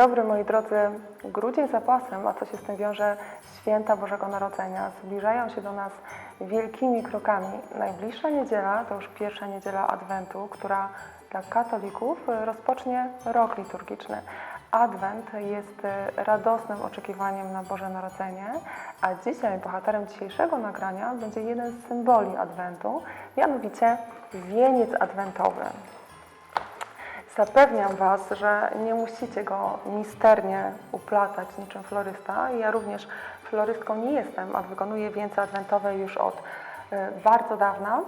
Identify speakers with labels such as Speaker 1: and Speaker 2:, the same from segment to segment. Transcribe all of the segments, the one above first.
Speaker 1: dobry moi drodzy. Grudzień za pasem, a co się z tym wiąże? Święta Bożego Narodzenia zbliżają się do nas wielkimi krokami. Najbliższa niedziela to już pierwsza niedziela Adwentu, która dla katolików rozpocznie rok liturgiczny. Adwent jest radosnym oczekiwaniem na Boże Narodzenie, a dzisiaj bohaterem dzisiejszego nagrania będzie jeden z symboli Adwentu, mianowicie wieniec adwentowy. Zapewniam Was, że nie musicie go misternie uplatać niczym florysta. Ja również florystką nie jestem, a wykonuję wieńce adwentowe już od e, bardzo dawna.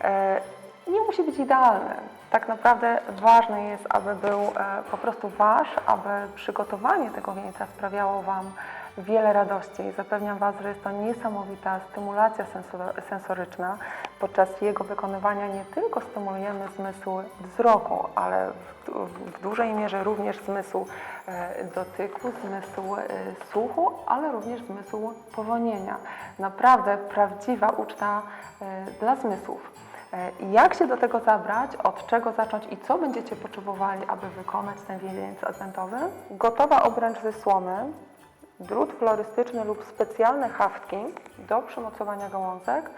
Speaker 1: E, Nie musi być idealny. Tak naprawdę ważne jest, aby był e, po prostu Wasz, aby przygotowanie tego wieńca sprawiało Wam wiele radości. Zapewniam Was, że jest to niesamowita stymulacja senso- sensoryczna. Podczas jego wykonywania nie tylko stymulujemy zmysł wzroku, ale w, w dużej mierze również zmysł e, dotyku, zmysł e, słuchu, ale również zmysł powonienia. Naprawdę prawdziwa uczta e, dla zmysłów. E, Jak się do tego zabrać, od czego zacząć i co będziecie potrzebowali, aby wykonać ten wieniec adwentowy? Gotowa obręcz ze słomy, drut florystyczny lub specjalne haftki do przymocowania gałązek,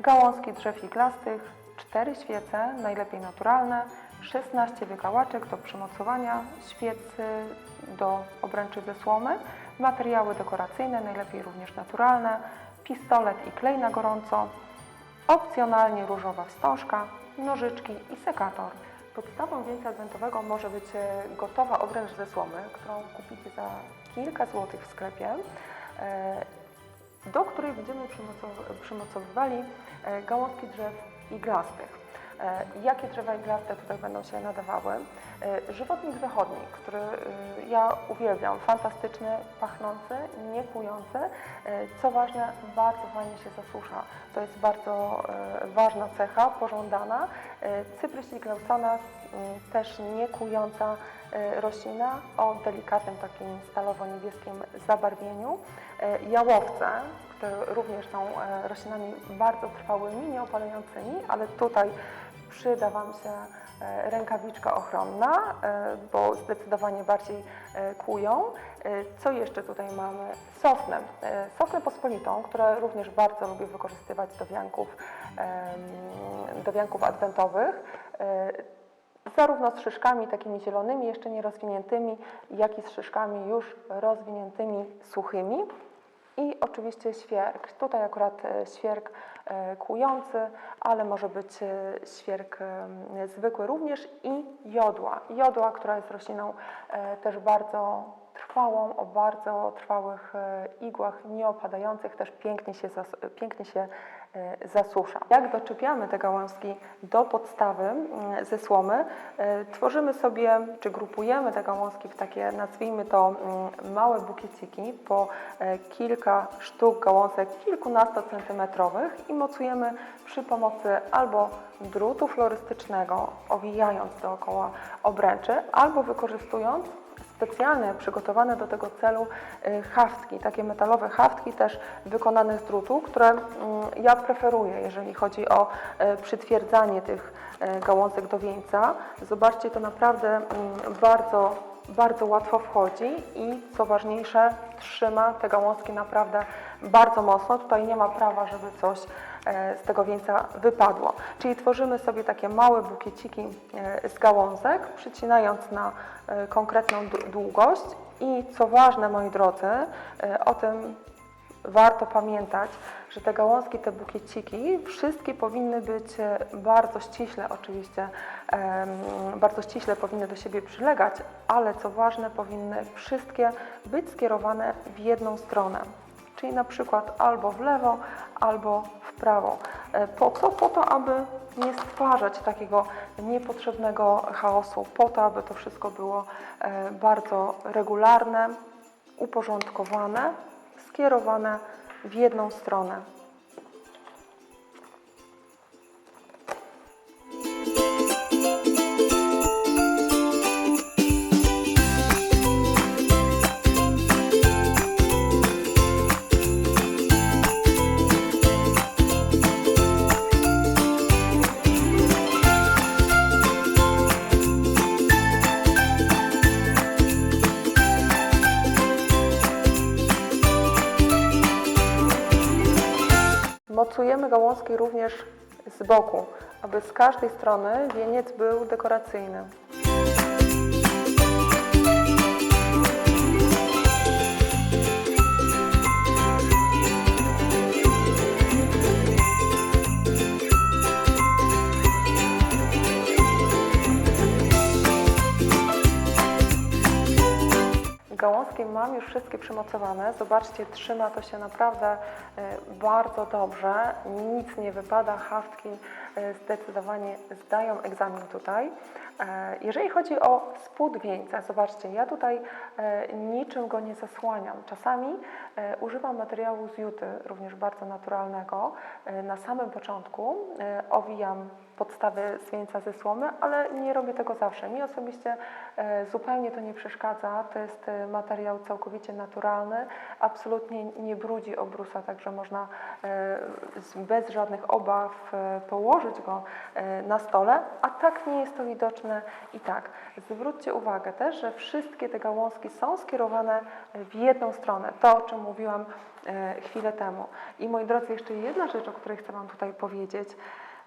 Speaker 1: gałązki drzew iglastych, cztery świece, najlepiej naturalne, 16 wykałaczek do przymocowania świecy do obręczy ze słomy, materiały dekoracyjne, najlepiej również naturalne, pistolet i klej na gorąco, Opcjonalnie różowa wstążka, nożyczki i sekator. Podstawą wieńca adwentowego może być e, gotowa obręcz ze słomy, którą kupicie za kilka złotych w sklepie, e, do której będziemy przymocow- przymocowywali e, gałązki drzew iglastych. E, Jakie drzewa iglaste tutaj będą się nadawały? E, Żywotnik zachodni, który ja uwielbiam, fantastyczny, pachnący, nie kłujący. E, Co ważne, bardzo fajnie się zasusza. To jest bardzo ważna cecha, pożądana. Cyprys iglaucana, też nie kłująca e, roślina o delikatnym takim stalowo-niebieskim zabarwieniu. E, Jałowce, które również są e, roślinami bardzo trwałymi, nieopadającymi, ale tutaj przyda Wam się e, rękawiczka ochronna, e, bo zdecydowanie bardziej e, kłują. E, Co jeszcze tutaj mamy? Sosnę. E, Sosnę pospolitą, które również bardzo lubię wykorzystywać do wianków, do wianków adwentowych. Zarówno z szyszkami takimi zielonymi, jeszcze nie rozwiniętymi, jak i z szyszkami już rozwiniętymi, suchymi. I oczywiście świerk. Tutaj akurat e, świerk e, kłujący, ale może być e, świerk zwykły również i jodła. Jodła, która jest rośliną też bardzo trwałą, o bardzo trwałych igłach, nieopadających, też pięknie się, pięknie się zasusza. Jak doczepiamy te gałązki do podstawy mm, ze słomy, e, tworzymy sobie, czy grupujemy te gałązki w takie, nazwijmy to, mm, małe bukieciki po e, kilka sztuk gałązek kilkunastocentymetrowych i mocujemy przy pomocy albo drutu florystycznego, owijając dookoła obręczy, albo wykorzystując specjalne, przygotowane do tego celu y, haftki, takie metalowe haftki też wykonane z drutu, które mm, ja preferuję, jeżeli chodzi o y, przytwierdzanie tych y, gałązek do wieńca. Zobaczcie, to naprawdę mm, bardzo, bardzo łatwo wchodzi i co ważniejsze, trzyma te gałązki naprawdę bardzo mocno. Tutaj nie ma prawa, żeby coś z tego wieńca wypadło. Czyli tworzymy sobie takie małe bukieciki e, z gałązek, przycinając na e, konkretną długość i co ważne, moi drodzy, e, o tym warto pamiętać, że te gałązki, te bukieciki, wszystkie powinny być e, bardzo ściśle oczywiście, bardzo ściśle powinny do siebie przylegać, ale co ważne, powinny wszystkie być skierowane w jedną stronę. Czyli na przykład albo w lewo, albo w prawo. E, Po co? Po to, aby nie stwarzać takiego niepotrzebnego chaosu, po to, aby to wszystko było e, bardzo regularne, uporządkowane, skierowane w jedną stronę. Mocujemy gałązki również z boku, aby z każdej strony wieniec był dekoracyjny. Gałązki mam już wszystkie przymocowane. Zobaczcie, trzyma to się naprawdę e, bardzo dobrze. Nic nie wypada, haftki e, zdecydowanie zdają egzamin tutaj. E, Jeżeli chodzi o spód wieńca, zobaczcie, ja tutaj niczym go nie zasłaniam. Czasami używam materiału z juty, również bardzo naturalnego. Na samym początku owijam podstawy z wieńca ze słomy, ale nie robię tego zawsze. Mi osobiście e, zupełnie to nie przeszkadza. To jest e, materiał całkowicie naturalny, absolutnie nie brudzi obrusa, także można e, bez żadnych obaw położyć go na stole, a tak nie jest to widoczne i tak. Zwróćcie uwagę też, że wszystkie te gałązki są skierowane w jedną stronę, to o czym mówiłam chwilę temu. I moi drodzy, jeszcze jedna rzecz, o której chcę Wam tutaj powiedzieć.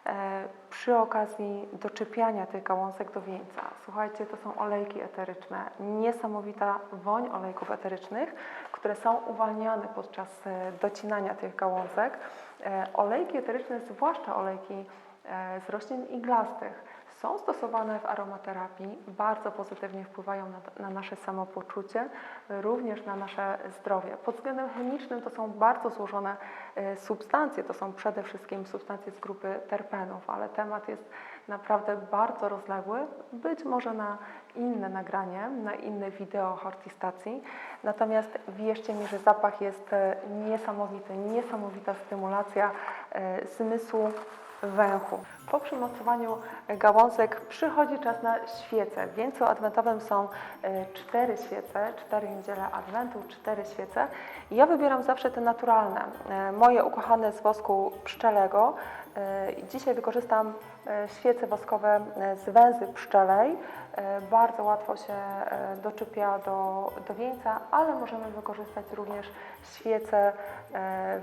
Speaker 1: E, przy okazji doczepiania tych gałązek do wieńca. Słuchajcie, to są olejki eteryczne, niesamowita woń olejków eterycznych, które są uwalniane podczas e, docinania tych gałązek. E, Olejki eteryczne, zwłaszcza olejki z roślin iglastych, są stosowane w aromaterapii, bardzo pozytywnie wpływają na, na nasze samopoczucie, również na nasze zdrowie. Pod względem chemicznym to są bardzo złożone e, substancje, to są przede wszystkim substancje z grupy terpenów, ale temat jest naprawdę bardzo rozległy, być może na inne nagranie, na inne wideo hortistacji. Natomiast wierzcie mi, że zapach jest e, niesamowity, niesamowita stymulacja e, zmysłu węchu. Po przymocowaniu gałązek przychodzi czas na świece. W wieńcu adwentowym są e, cztery świece, cztery niedziele adwentu, cztery świece. Ja wybieram zawsze te naturalne, e, moje ukochane z wosku pszczelego. E, Dzisiaj wykorzystam świece woskowe z węzy pszczelej. Bardzo łatwo się doczepia do, do wieńca, ale możemy wykorzystać również świece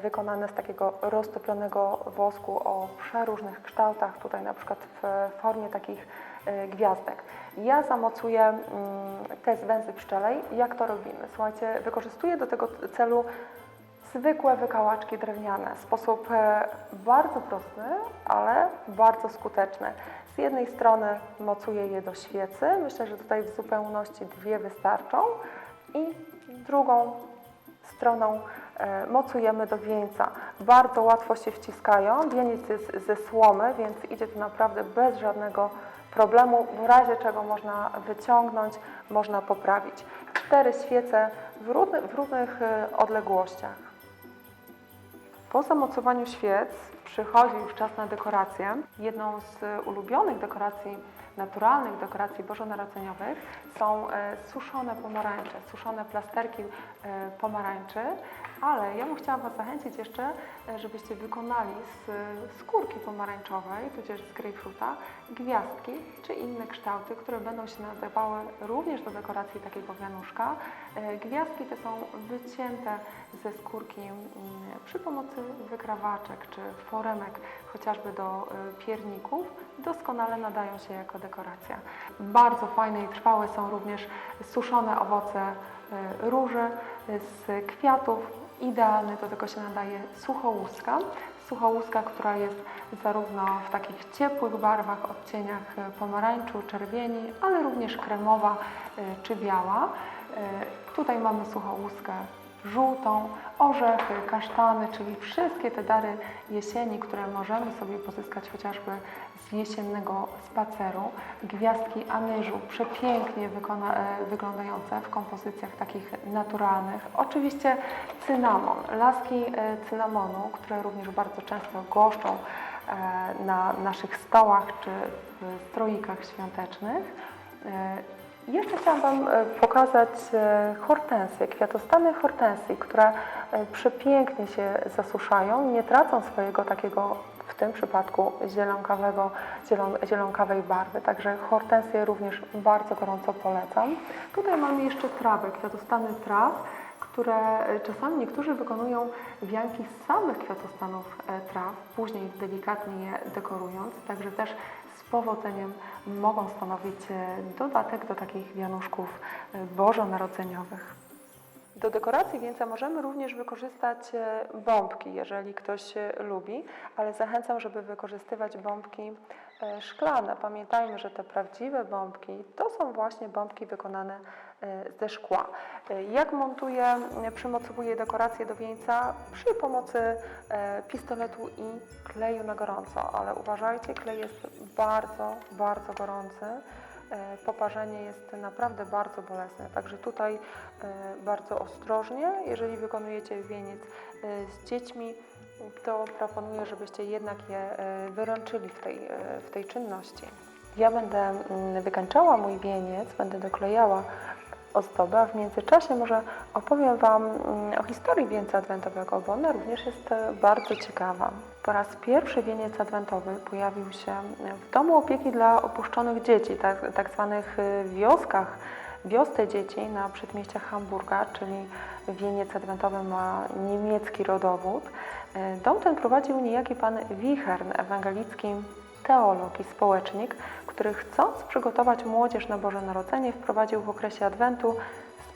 Speaker 1: wykonane z takiego roztopionego wosku o przeróżnych kształtach, tutaj na przykład w formie takich e, gwiazdek. Ja zamocuję mm, te z węzy pszczelej. Jak to robimy? Słuchajcie, wykorzystuję do tego celu zwykłe wykałaczki drewniane. Sposób e, bardzo prosty, ale bardzo skuteczny. Z jednej strony mocuję je do świecy, myślę, że tutaj w zupełności dwie wystarczą i drugą stroną e, mocujemy do wieńca. Bardzo łatwo się wciskają, wieniec jest ze słomy, więc idzie to naprawdę bez żadnego problemu, w razie czego można wyciągnąć, można poprawić. Cztery świece w równych, w równych e, odległościach. Po zamocowaniu świec przychodzi już czas na dekorację. Jedną z ulubionych dekoracji, naturalnych dekoracji bożonarodzeniowych są e, suszone pomarańcze, suszone plasterki e, pomarańczy, ale ja bym chciała Was zachęcić jeszcze, e, żebyście wykonali z skórki pomarańczowej, tudzież z grejpfruta, gwiazdki czy inne kształty, które będą się nadawały również do dekoracji takiego wianuszka. Gwiazdki te są wycięte ze skórki mm, przy pomocy wykrawaczek czy foremek, chociażby do pierników, doskonale nadają się jako dekoracja. Bardzo fajne i trwałe są również suszone owoce e, róży z kwiatów. Idealny do tego się nadaje suchołuska. Suchołuska, która jest zarówno w takich ciepłych barwach, odcieniach e, pomarańczu, czerwieni, ale również kremowa e, czy biała. Tutaj mamy suchołuskę żółtą, orzechy, kasztany, czyli wszystkie te dary jesieni, które możemy sobie pozyskać chociażby z jesiennego spaceru. Gwiazdki anyżu, przepięknie wykona, e, wyglądające w kompozycjach takich naturalnych. Oczywiście cynamon, laski e, cynamonu, które również bardzo często goszczą e, na naszych stołach czy w stroikach świątecznych. Jeszcze chciałam Wam e, pokazać e, hortensje, kwiatostany hortensji, które przepięknie się zasuszają, nie tracą swojego takiego, w tym przypadku, zielonkawego, zielon, zielonkawej barwy. Także hortensje również bardzo gorąco polecam. Tutaj mamy jeszcze trawę, kwiatostany traw, które e, czasami niektórzy wykonują wianki z samych kwiatostanów traw, później delikatnie je dekorując, także też powodzeniem mogą stanowić e, dodatek do takich wianuszków e, bożonarodzeniowych. Do dekoracji wieńca możemy również wykorzystać e, bombki, jeżeli ktoś lubi, ale zachęcam, żeby wykorzystywać bombki szklane. Pamiętajmy, że te prawdziwe bombki to są właśnie bombki wykonane ze szkła. E, Jak montuję, e, przymocowuję dekorację do wieńca? Przy pomocy e, pistoletu i kleju na gorąco, ale uważajcie, klej jest bardzo, bardzo gorący. E, Poparzenie jest naprawdę bardzo bolesne, także tutaj e, bardzo ostrożnie. Jeżeli wykonujecie wieniec e, z dziećmi, to proponuję, żebyście jednak je e, wyręczyli w tej, e, w tej czynności. Ja będę mm, wykańczała mój wieniec, będę doklejała ozdobę, a w międzyczasie może opowiem Wam mm, o historii wieńca adwentowego, bo ona również jest e, bardzo ciekawa. Po raz pierwszy wieniec adwentowy pojawił się w domu opieki dla opuszczonych dzieci, tak, tak zwanych y, wioskach, wiosce dzieci na przedmieściach Hamburga, czyli wieniec adwentowy ma niemiecki rodowód. E, Dom ten prowadził niejaki pan Wichern, ewangelicki teolog i społecznik, który chcąc przygotować młodzież na Boże Narodzenie, wprowadził w okresie Adwentu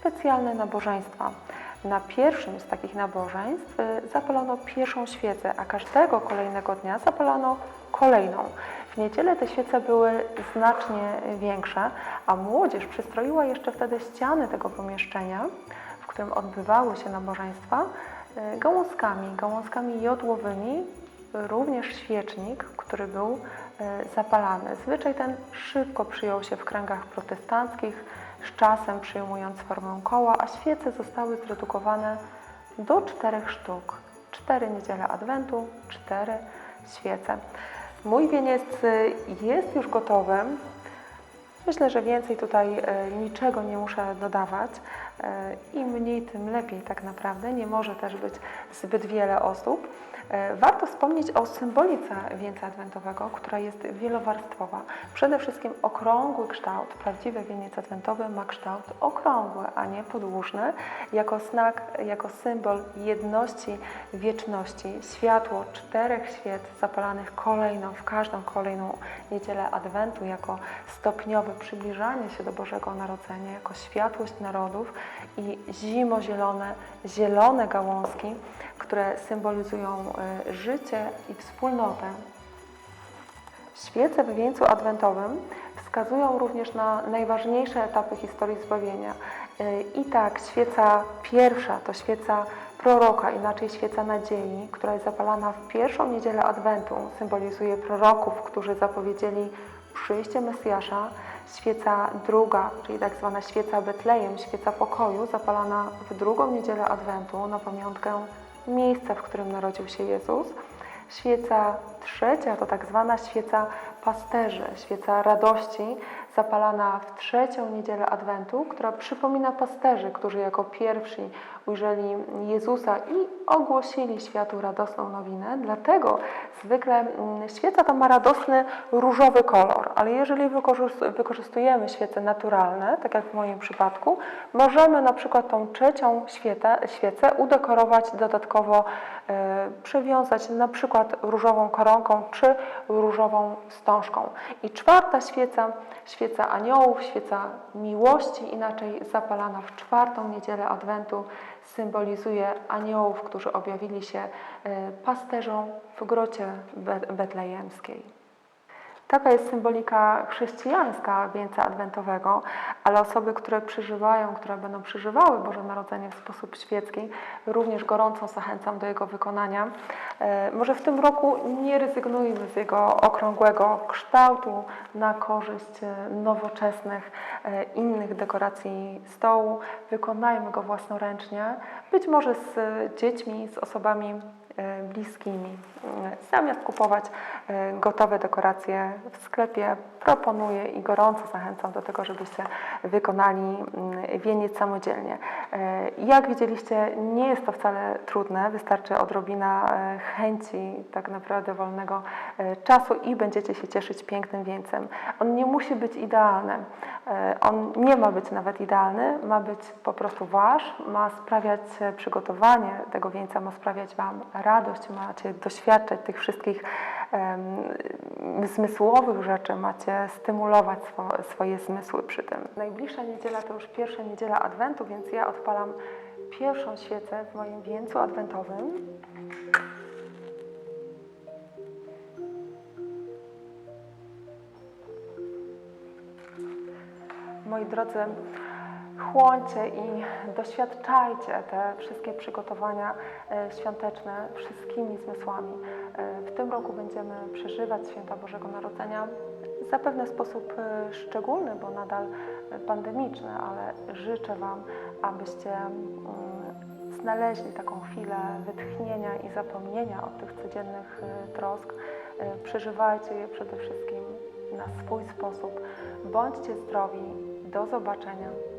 Speaker 1: specjalne nabożeństwa. Na pierwszym z takich nabożeństw y, zapalono pierwszą świecę, a każdego kolejnego dnia zapalono kolejną. W niedzielę te świece były znacznie większe, a młodzież przystroiła jeszcze wtedy ściany tego pomieszczenia, w którym odbywały się nabożeństwa, y, gałązkami, gałązkami jodłowymi, również świecznik, który był e, zapalany. Zwyczaj ten szybko przyjął się w kręgach protestanckich, z czasem przyjmując formę koła, a świece zostały zredukowane do czterech sztuk. Cztery niedziele Adwentu, cztery świece. Mój wieniec e, jest już gotowy. Myślę, że więcej tutaj e, niczego nie muszę dodawać. E, Im mniej, tym lepiej tak naprawdę. Nie może też być zbyt wiele osób. E, Warto wspomnieć o symbolice wieńca adwentowego, która jest wielowarstwowa. Przede wszystkim okrągły kształt. Prawdziwy wieniec adwentowy ma kształt okrągły, a nie podłużny. Jako znak, jako symbol jedności, wieczności. Światło czterech świec zapalanych kolejno w każdą kolejną niedzielę adwentu, jako stopniowe przybliżanie się do Bożego Narodzenia, jako światłość narodów i zimozielone, zielone gałązki, które symbolizują y, życie i wspólnotę. Świece w wieńcu adwentowym wskazują również na najważniejsze etapy historii zbawienia. Y, I tak świeca pierwsza to świeca proroka, inaczej świeca nadziei, która jest zapalana w pierwszą niedzielę adwentu, symbolizuje proroków, którzy zapowiedzieli przyjście Mesjasza. Świeca druga, czyli tak zwana świeca Betlejem, świeca pokoju, zapalana w drugą niedzielę adwentu na pamiątkę miejsca, w którym narodził się Jezus. Świeca trzecia to tak zwana świeca pasterzy, świeca radości, zapalana w trzecią niedzielę Adwentu, która przypomina pasterzy, którzy jako pierwsi ujrzeli Jezusa i ogłosili światu radosną nowinę. Dlatego zwykle mm, świeca ta ma radosny różowy kolor, ale jeżeli wykorzys- wykorzystujemy świece naturalne, tak jak w moim przypadku, możemy na przykład tą trzecią świecę udekorować dodatkowo, e, przywiązać na przykład różową koronką czy różową wstążką. I czwarta świeca, świeca aniołów, świeca miłości, inaczej zapalana w czwartą niedzielę Adwentu, symbolizuje aniołów, którzy objawili się e, pasterzom w grocie be- betlejemskiej. Taka jest symbolika chrześcijańska wieńca adwentowego, ale osoby, które przeżywają, które będą przeżywały Boże Narodzenie w sposób świecki, również gorąco zachęcam do jego wykonania. E, Może w tym roku nie rezygnujmy z jego okrągłego kształtu na korzyść e, nowoczesnych, e, innych dekoracji stołu. Wykonajmy go własnoręcznie. być może z dziećmi, z osobami bliskimi. E, Zamiast kupować e, gotowe dekoracje w sklepie, proponuję i gorąco zachęcam do tego, żebyście wykonali mm, wieniec samodzielnie. E, Jak widzieliście, nie jest to wcale trudne, wystarczy odrobina e, chęci tak naprawdę wolnego e, czasu i będziecie się cieszyć pięknym wieńcem. On nie musi być idealny, E, on nie ma być nawet idealny, ma być po prostu wasz, ma sprawiać e, przygotowanie tego wieńca, ma sprawiać Wam radość, macie doświadczać tych wszystkich em, zmysłowych rzeczy, macie stymulować swo, swoje zmysły przy tym. Najbliższa niedziela to już pierwsza niedziela Adwentu, więc ja odpalam pierwszą świecę w moim wieńcu adwentowym. Moi drodzy, chłoncie i doświadczajcie te wszystkie przygotowania e, świąteczne wszystkimi zmysłami. E, W tym roku będziemy przeżywać święta Bożego Narodzenia zapewne w sposób e, szczególny, bo nadal pandemiczny, ale życzę Wam, abyście mm, znaleźli taką chwilę wytchnienia i zapomnienia od tych codziennych trosk. Przeżywajcie je przede wszystkim na swój sposób. Bądźcie zdrowi. Do zobaczenia.